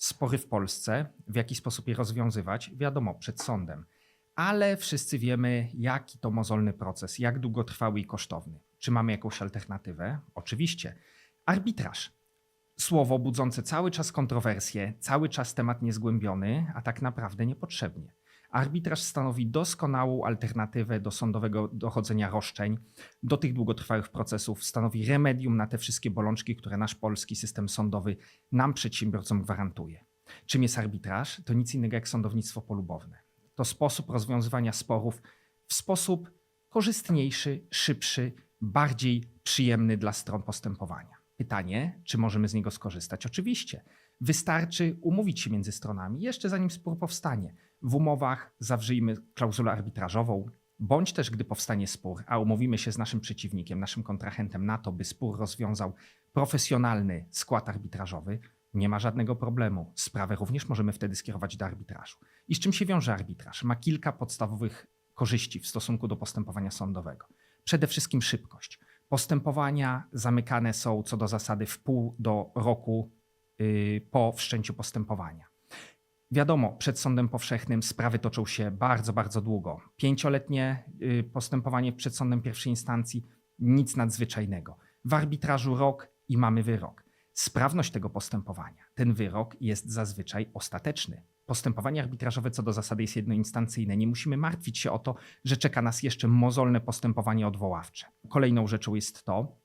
Spory w Polsce, w jaki sposób je rozwiązywać, wiadomo, przed sądem. Ale wszyscy wiemy, jaki to mozolny proces, jak długotrwały i kosztowny. Czy mamy jakąś alternatywę? Oczywiście. Arbitraż. Słowo budzące cały czas kontrowersje, cały czas temat niezgłębiony, a tak naprawdę niepotrzebnie. Arbitraż stanowi doskonałą alternatywę do sądowego dochodzenia roszczeń, do tych długotrwałych procesów, stanowi remedium na te wszystkie bolączki, które nasz polski system sądowy nam, przedsiębiorcom, gwarantuje. Czym jest arbitraż? To nic innego jak sądownictwo polubowne. To sposób rozwiązywania sporów w sposób korzystniejszy, szybszy, bardziej przyjemny dla stron postępowania. Pytanie, czy możemy z niego skorzystać? Oczywiście. Wystarczy umówić się między stronami, jeszcze zanim spór powstanie. W umowach zawrzyjmy klauzulę arbitrażową, bądź też gdy powstanie spór, a umówimy się z naszym przeciwnikiem, naszym kontrahentem na to, by spór rozwiązał profesjonalny skład arbitrażowy, nie ma żadnego problemu. Sprawę również możemy wtedy skierować do arbitrażu. I z czym się wiąże arbitraż? Ma kilka podstawowych korzyści w stosunku do postępowania sądowego. Przede wszystkim szybkość. Postępowania zamykane są co do zasady w pół do roku yy, po wszczęciu postępowania. Wiadomo, przed sądem powszechnym sprawy toczą się bardzo, bardzo długo. Pięcioletnie yy, postępowanie przed sądem pierwszej instancji nic nadzwyczajnego. W arbitrażu rok i mamy wyrok. Sprawność tego postępowania, ten wyrok jest zazwyczaj ostateczny. Postępowanie arbitrażowe co do zasady jest jednoinstancyjne. Nie musimy martwić się o to, że czeka nas jeszcze mozolne postępowanie odwoławcze. Kolejną rzeczą jest to,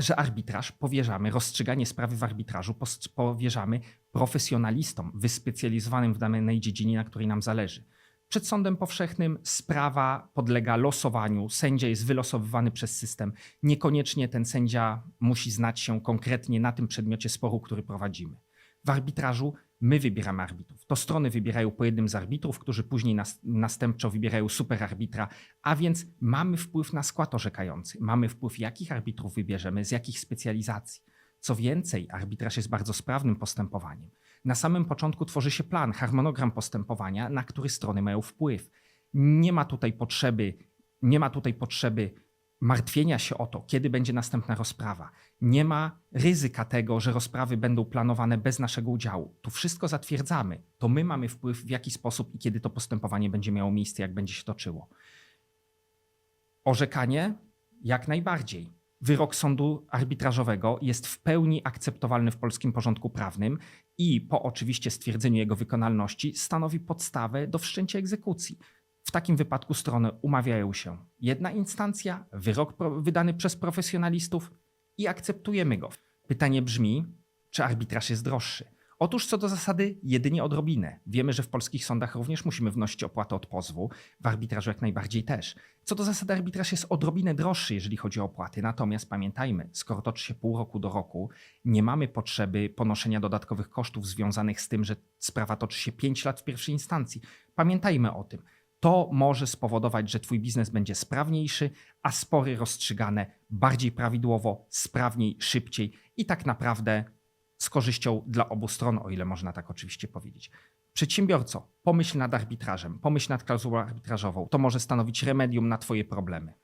że arbitraż powierzamy, rozstrzyganie sprawy w arbitrażu powierzamy profesjonalistom wyspecjalizowanym w danej dziedzinie, na której nam zależy. Przed sądem powszechnym sprawa podlega losowaniu, sędzia jest wylosowywany przez system. Niekoniecznie ten sędzia musi znać się konkretnie na tym przedmiocie sporu, który prowadzimy. W arbitrażu my wybieramy arbitrów. To strony wybierają po jednym z arbitrów, którzy później nas, następczo wybierają superarbitra, a więc mamy wpływ na skład orzekający. Mamy wpływ, jakich arbitrów wybierzemy, z jakich specjalizacji. Co więcej, arbitraż jest bardzo sprawnym postępowaniem. Na samym początku tworzy się plan, harmonogram postępowania, na który strony mają wpływ. Nie ma tutaj potrzeby, nie ma tutaj potrzeby martwienia się o to, kiedy będzie następna rozprawa. Nie ma ryzyka tego, że rozprawy będą planowane bez naszego udziału. Tu wszystko zatwierdzamy. To my mamy wpływ, w jaki sposób i kiedy to postępowanie będzie miało miejsce, jak będzie się toczyło. Orzekanie jak najbardziej. Wyrok sądu arbitrażowego jest w pełni akceptowalny w polskim porządku prawnym i po oczywiście stwierdzeniu jego wykonalności stanowi podstawę do wszczęcia egzekucji. W takim wypadku strony umawiają się jedna instancja, wyrok wydany przez profesjonalistów i akceptujemy go. Pytanie brzmi, czy arbitraż jest droższy? Otóż co do zasady jedynie odrobinę. Wiemy, że w polskich sądach również musimy wnosić opłatę od pozwu, w arbitrażu jak najbardziej też. Co do zasady arbitraż jest odrobinę droższy, jeżeli chodzi o opłaty. Natomiast pamiętajmy, skoro toczy się pół roku do roku, nie mamy potrzeby ponoszenia dodatkowych kosztów związanych z tym, że sprawa toczy się 5 lat w pierwszej instancji. Pamiętajmy o tym. To może spowodować, że Twój biznes będzie sprawniejszy, a spory rozstrzygane bardziej prawidłowo, sprawniej, szybciej i tak naprawdę z korzyścią dla obu stron, o ile można tak oczywiście powiedzieć. Przedsiębiorco, pomyśl nad arbitrażem, pomyśl nad klauzulą arbitrażową. To może stanowić remedium na Twoje problemy.